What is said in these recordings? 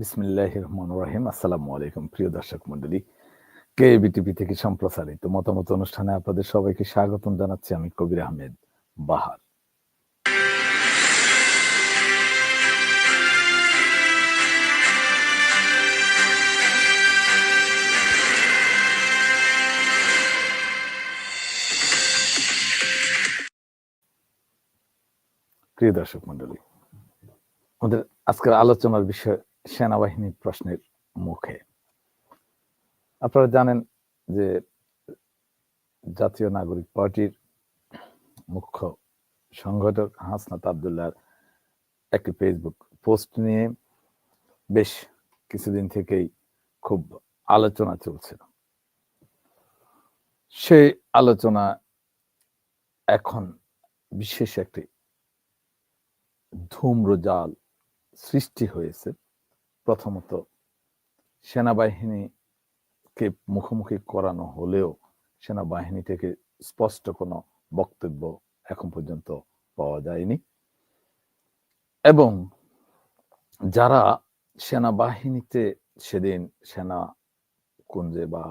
বিসমিল্লাহ রহমান রাহিম। আসসালামু আলাইকুম প্রিয় দর্শক মন্ডলী কে বিটিভি থেকে সম্প্রসারিত মতামত অনুষ্ঠানে আপনাদের সবাইকে স্বাগতম জানাচ্ছি আমি কবির আহমেদ বাহার। প্রিয় দর্শক মন্ডলী আমাদের আজকের আলোচনার বিষয় সেনাবাহিনীর প্রশ্নের মুখে। আপনারা জানেন যে জাতীয় নাগরিক পার্টির মুখ্য সংগঠক হাসনাত আবদুল্লাহর একটি ফেসবুক পোস্ট নিয়ে বেশ কিছুদিন থেকেই খুব আলোচনা চলছিল সেই আলোচনা এখন বিশেষ একটি ধূম্রজাল সৃষ্টি হয়েছে। প্রথমত সেনাবাহিনীকে মুখোমুখি করানো হলেও সেনাবাহিনী থেকে স্পষ্ট কোনো বক্তব্য এখন পর্যন্ত পাওয়া যায়নি। এবং যারা সেনাবাহিনীতে সেদিন সেনা কুঞ্জে বা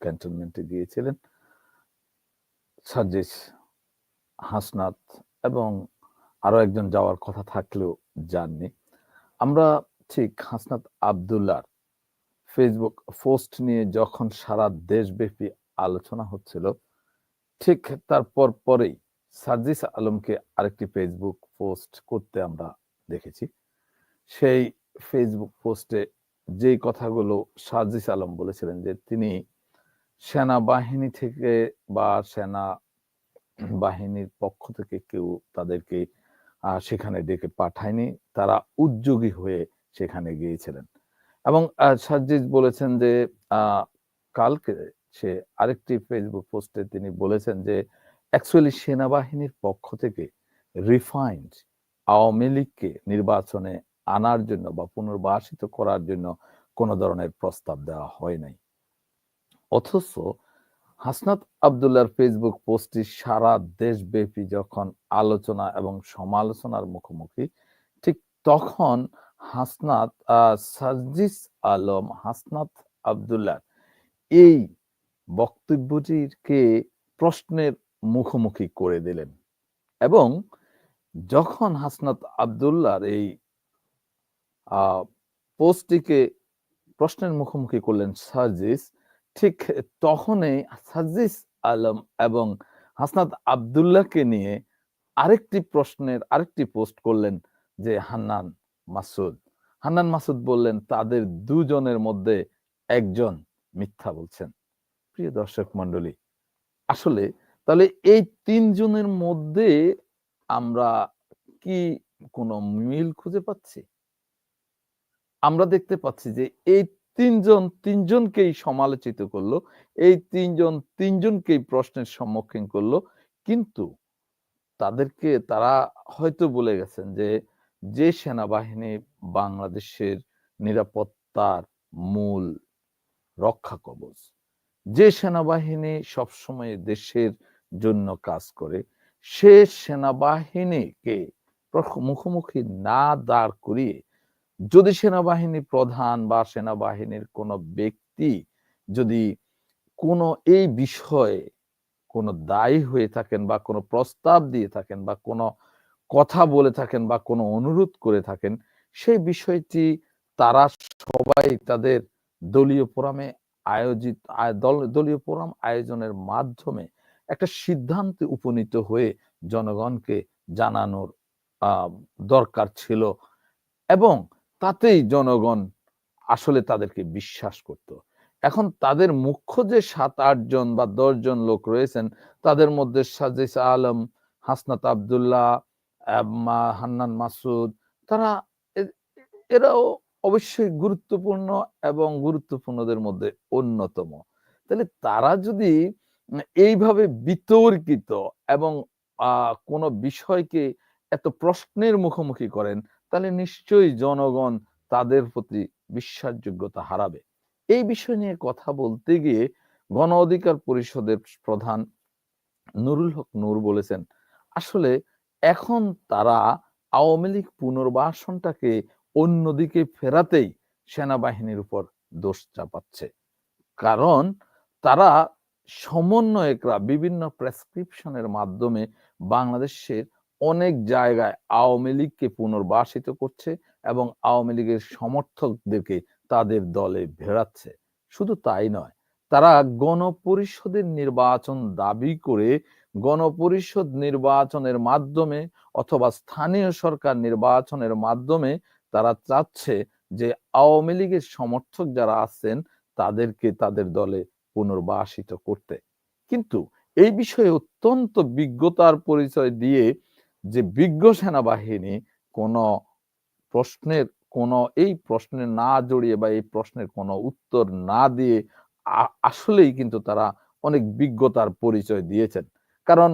ক্যান্টনমেন্টে গিয়েছিলেন, সার্জিস হাসনাত এবং আরও একজন যাওয়ার কথা থাকলেও যাননি আমরা ঠিক, হাসনাত আবদুল্লার ফেসবুক পোস্ট নিয়ে যখন সারা দেশব্যাপী আলোচনা হচ্ছিল, ঠিক তারপর পরেই সার্জিস আলমকে আরেকটি ফেসবুক পোস্ট করতে আমরা দেখেছি। সেই ফেসবুক পোস্টে যে কথাগুলো সার্জিস আলম বলেছিলেন যে তিনি সেনাবাহিনী থেকে বা সেনা বাহিনীর পক্ষ থেকে কেউ তাদেরকে সেখানে ডেকে পাঠায়নি, তারা উদ্যোগী হয়ে সেখানে গিয়েছিলেন। এবং সাজ্জিদ বলেছেন যে কালকে সে আরেকটি ফেসবুক পোস্টে তিনি বলেছেন যে অ্যাকচুয়ালি সেনাবাহিনীর পক্ষ থেকে রিফাইন্ড আওয়ামী লীগকে নির্বাচনে আনার জন্য বা পুনর্বাসিত করার জন্য কোনো ধরনের প্রস্তাব দেওয়া হয় নাই। অথচ হাসনাত আবদুল্লার ফেসবুক পোস্টটি সারা দেশব্যাপী যখন আলোচনা এবং সমালোচনার মুখোমুখি, ঠিক তখন হাসনাত সাজিস আলম, হাসনাত আবদুল্লার। এই বক্তব্যটিকে প্রশ্নের মুখোমুখি করে দিলেন এবং যখন হাসনাত আবদুল্লার এই পোস্টটিকে প্রশ্নের মুখোমুখি করলেন সার্জিস ঠিক তখনই সাজিস আলম এবং হাসনাত আবদুল্লাহকে নিয়ে আরেকটি প্রশ্নের, আরেকটি পোস্ট করলেন যে হান্নান। মাসুদ। হান্নান মাসুদ বললেন, তাদের দুজনের মধ্যে একজন মিথ্যা বলছেন। প্রিয় দর্শক মন্ডলী আসলে তাহলে এই তিনজনের মধ্যে আমরা কি কোনো মিল খুঁজে পাচ্ছি? আমরা দেখতে পাচ্ছি যে এই তিনজন তিনজনকেই সমালোচিত করল, এই তিনজন তিনজনকেই প্রশ্নের সম্মুখীন করল, কিন্তু তাদেরকে তারা হয়তো বলে গেছেন যে যে সেনাবাহিনী বাংলাদেশের নিরাপত্তার মূল রক্ষা কবচ, যে সেনাবাহিনী সবসময় দেশের জন্য কাজ করে, সে সেনাবাহিনীকে মুখোমুখি না দাঁড় করিয়ে যদি সেনাবাহিনী প্রধান বা সেনাবাহিনীর কোনো ব্যক্তি যদি কোনো এই বিষয়ে কোনো দায়ী হয়ে থাকেন বা কোনো প্রস্তাব দিয়ে থাকেন বা কোনো কথা বলে থাকেন বা কোনো অনুরোধ করে থাকেন, সেই বিষয়টি তারা সবাই তাদের দলীয় ফোরামে আয়োজিত দলীয় ফোরাম আয়োজনের মাধ্যমে একটা সিদ্ধান্তে উপনীত হয়ে জনগণকে জানানোর দরকার ছিল এবং তাতেই জনগণ আসলে তাদেরকে বিশ্বাস করত। এখন তাদের মুখ্য যে সাত, আট জন বা দশ জন লোক রয়েছেন, তাদের মধ্যে সাজিস আলম, হাসনাত আবদুল্লাহ হান্নান মাসুদ, তারা এরাও অবশ্যই গুরুত্বপূর্ণ এবং গুরুত্বপূর্ণদের মধ্যে অন্যতম। তাহলে তারা যদি এইভাবে বিতর্কিত এবং কোন বিষয়কে এত প্রশ্নের মুখোমুখি করেন, তাহলে নিশ্চয়ই জনগণ তাদের প্রতি বিশ্বাসযোগ্যতা হারাবে। এই বিষয় নিয়ে কথা বলতে গিয়ে গণ অধিকার পরিষদের প্রধান নুরুল হক নূর বলেছেন, আসলে এখন তারা আওয়ামী লীগ পুনর্বাসনটাকে অন্যদিকে ফেরাতেই সেনাবাহিনীর উপর দোষ চাপাচ্ছে। কারণ তারা সমন্বয়করা, বিভিন্ন প্রেসক্রিপশনের মাধ্যমে বাংলাদেশের অনেক জায়গায় আওয়ামী লীগকে পুনর্বাসিত করছে এবং আওয়ামী লীগের সমর্থকদেরকে তাদের দলে ভেড়াচ্ছে। শুধু তাই নয়, তারা গণপরিষদের নির্বাচন দাবি করে গণপরিষদ নির্বাচনের মাধ্যমে অথবা স্থানীয় সরকার নির্বাচনের মাধ্যমে তারা চাচ্ছে যে আওয়ামী লীগের সমর্থক যারা আছেন, তাদেরকে তাদের দলে পুনর্বাসিত করতে। কিন্তু এই বিষয়ে অত্যন্ত বিজ্ঞতার পরিচয় দিয়ে যে বিজ্ঞ সেনাবাহিনী কোন প্রশ্নের, কোন এই প্রশ্নে না জড়িয়ে বা এই প্রশ্নের কোনো উত্তর না দিয়ে আসলেই কিন্তু তারা অনেক বিজ্ঞতার পরিচয় দিয়েছেন। কারণ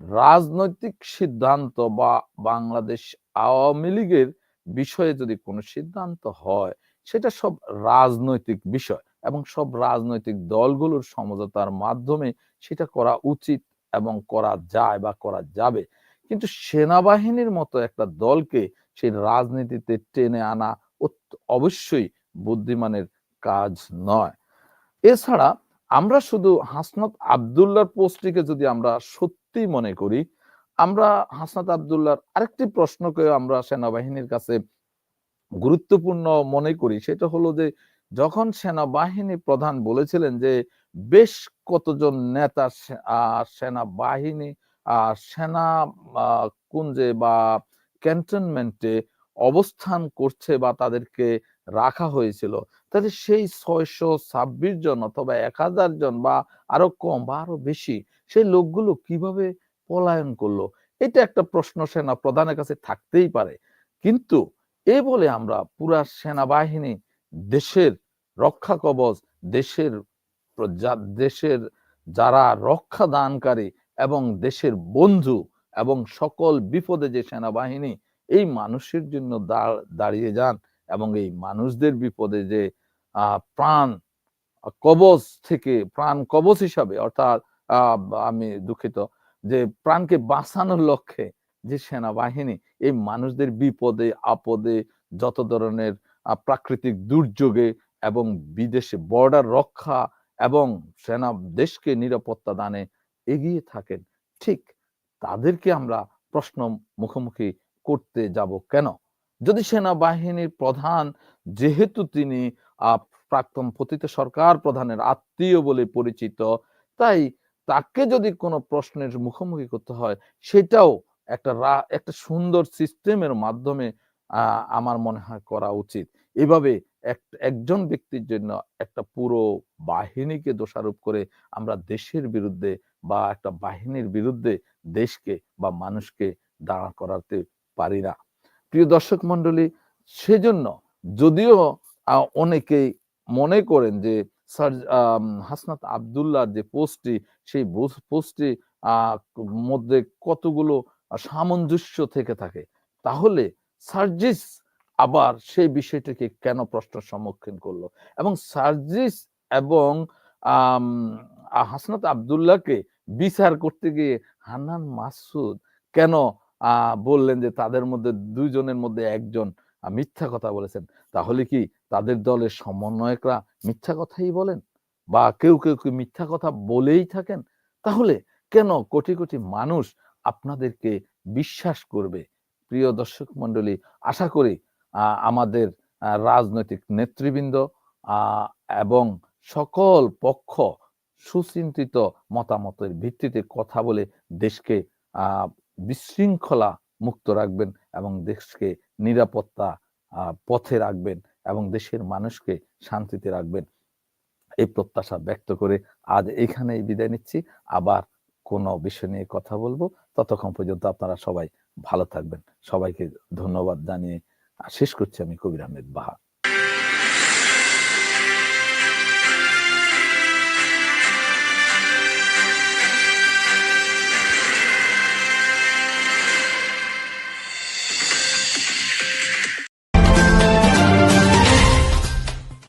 রাজনৈতিক সিদ্ধান্ত বা বাংলাদেশ আওয়ামী লীগের বিষয়ে যদি কোনো সিদ্ধান্ত হয়, সেটা সব রাজনৈতিক বিষয় এবং সব রাজনৈতিক দলগুলোর সমঝোতার মাধ্যমে সেটা করা উচিত এবং করা যায় বা করা যাবে। কিন্তু সেনাবাহিনীর মতো একটা দলকে সেই রাজনীতিতে টেনে আনা অবশ্যই বুদ্ধিমানের কাজ নয়। এছাড়া আমরা শুধু হাসনাত আবদুল্লার পোস্টটিকে যদি আমরা সত্যি মনে করি, আমরা হাসনাত আবদুল্লার আরেকটি প্রশ্নকে আমরা সেনাবাহিনীর কাছে গুরুত্বপূর্ণ মনে করি, সেটা হলো যে যখন সেনাবাহিনী প্রধান বলেছিলেন যে বেশ কতজন নেতা সেনাবাহিনী আর সেনা কুঞ্জে বা ক্যান্টনমেন্টে অবস্থান করছে বা তাদেরকে রাখা হয়েছিল। তাহলে সেই ছয়শো ছাব্বিশ জন অথবা এক হাজার জন বা আরও কম বা আরও বেশি, সেই লোকগুলো কীভাবে পলায়ন করল? এটা একটা প্রশ্ন সেনা প্রধানের কাছে থাকতেই পারে। কিন্তু এ বলে আমরা পুরা সেনাবাহিনী, দেশের রক্ষা কবচ, দেশের দেশের যারা রক্ষা দানকারী এবং দেশের বন্ধু এবং সকল বিপদে যে সেনাবাহিনী, এই মানুষের জন্য দাঁড়িয়ে যান। এবং এই মানুষদের বিপদে যে প্রাণ কবচ থেকে, প্রাণ কবচ হিসাবে, অর্থাৎ আমি দুঃখিত, যে প্রাণকে বাঁচানোর লক্ষ্যে যে সেনাবাহিনী এই মানুষদের বিপদে, আপদে যত ধরনের প্রাকৃতিক দুর্যোগে এবং বিদেশে বর্ডার রক্ষা এবং সেনা, দেশকে নিরাপত্তা দানে এগিয়ে থাকেন, ঠিক তাদেরকে আমরা প্রশ্ন মুখোমুখি করতে যাব কেন? যদি সেনাবাহিনীর প্রধান, যেহেতু তিনি প্রাক্তন পতিত সরকার প্রধানের আত্মীয় বলে পরিচিত, তাই তাকে যদি কোনো প্রশ্নের মুখোমুখি করতে হয়, সেটাও একটা একটা সুন্দর সিস্টেমের মাধ্যমে আমার মনে হয় করা উচিত। এভাবে একজন ব্যক্তির জন্য একটা পুরো বাহিনীকে দোষারোপ করে আমরা দেশের বিরুদ্ধে বা একটা বাহিনীর বিরুদ্ধে দেশকে বা মানুষকে দাঁড়া করাতে পারি না। প্রিয় দর্শক মন্ডলী সেজন্য যদিও অনেকেই মনে করেন যে স্যার হাসনাত আবদুল্লাহ যে পোস্টটি, সেই পোস্টটি মধ্যে কতগুলো সামঞ্জস্য থেকে থাকে, তাহলে সার্জিস আবার সেই বিষয়টিকে কেন প্রশ্নের সম্মুখীন করল? এবং সার্জিস এবং হাসনাত আবদুল্লাহকে বিচার করতে গিয়ে হান্নান মাসুদ কেন বললেন যে, তাদের মধ্যে দুইজনের মধ্যে একজন মিথ্যা কথা বলেছেন। তাহলে কি তাদের দলের সমন্বয়করা মিথ্যা কথাই বলেন? বা কেউ কেউ কেউ মিথ্যা কথা বলেই থাকেন? তাহলে কেন কোটি কোটি মানুষ আপনাদেরকে বিশ্বাস করবে? প্রিয় দর্শক মন্ডলী আশা করি আমাদের রাজনৈতিক নেতৃবৃন্দ এবং সকল পক্ষ সুচিন্তিত মতামতের ভিত্তিতে কথা বলে দেশকে বিশৃঙ্খলা মুক্ত রাখবেন এবং দেশকে নিরাপত্তা পথে রাখবেন এবং দেশের মানুষকে শান্তিতে রাখবেন। এই প্রত্যাশা ব্যক্ত করে আজ এখানেই বিদায় নিচ্ছি। আবার কোন বিষয় নিয়ে কথা বলব। ততক্ষণ পর্যন্ত আপনারা সবাই ভালো থাকবেন। সবাইকে ধন্যবাদ জানিয়ে শেষ করছি আমি Kabir Ahmed Baha.